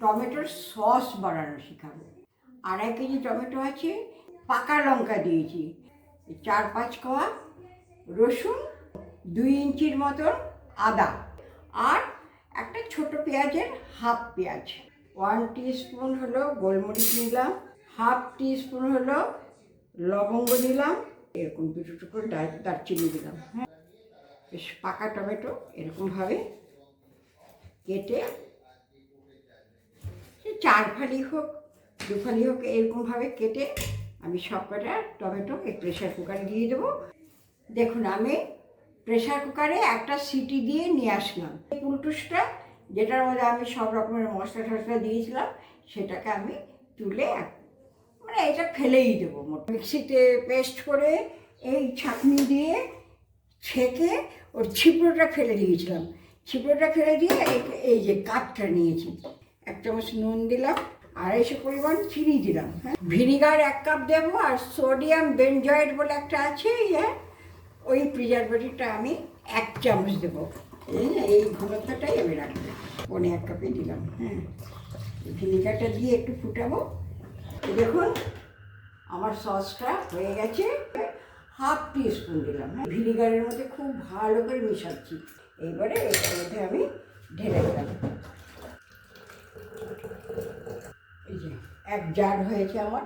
টমেটোর সস বানানো শেখাবো। আড়াই কেজি টমেটো আছে, পাকা লঙ্কা দিয়েছি। চার পাঁচ কোয়া রসুন, দুই ইঞ্চির মতন আদা আর একটা ছোট পেঁয়াজের হাফ পেঁয়াজ। ওয়ান স্পুন হলো গোলমরিচ নিলাম, হাফ স্পুন হলো লবঙ্গ নিলাম এরকম দুটো টুকরো দারচিনি দিলাম। হ্যাঁ বেশ পাকা টমেটো এরকমভাবে কেটে চার ফালি হোক দু ফালি হোক, এরকমভাবে কেটে আমি সব কটা টমেটো এই প্রেশার কুকারে দিয়ে দেবো। দেখুন, আমি প্রেশার কুকারে একটা সিটি দিয়ে নিয়ে আসলাম। পুলটুসটা, যেটার মধ্যে আমি সব রকমের মশলা টশলা দিয়েছিলাম, সেটাকে আমি তুলে মানে এটা ফেলেই দেবো মিক্সিতে পেস্ট করে এই ছাঁকনি দিয়ে ছেঁকে ওর ছিপড়োটা ফেলে দিয়েছিলাম। ছিপড়োটা ফেলে দিয়ে এই যে কাপটা নিয়েছি। এক চামচ নুন দিলাম, আড়াইশো পরিমাণ চিনি দিলাম হ্যাঁ। ভিনিগার এক কাপ দেবো আর সোডিয়াম বেনজয়েড বলে একটা আছে ইয়ে ওই প্রিজারভেটিভটা আমি এক চামচ দেবো। এই ঘনত্বটাই আমি রাখব, পনে এক কাপে দিলাম হ্যাঁ। ভিনিগারটা দিয়ে একটু ফুটাবো। দেখুন, আমার সসটা হয়ে গেছে, হাফ টি স্পুন দিলাম হ্যাঁ। ভিনিগারের মধ্যে খুব ভালো করে মিশাচ্ছি, এইবারে এটার মধ্যে আমি ঢেলে দিলাম এই যে এক জার হয়েছে আমার।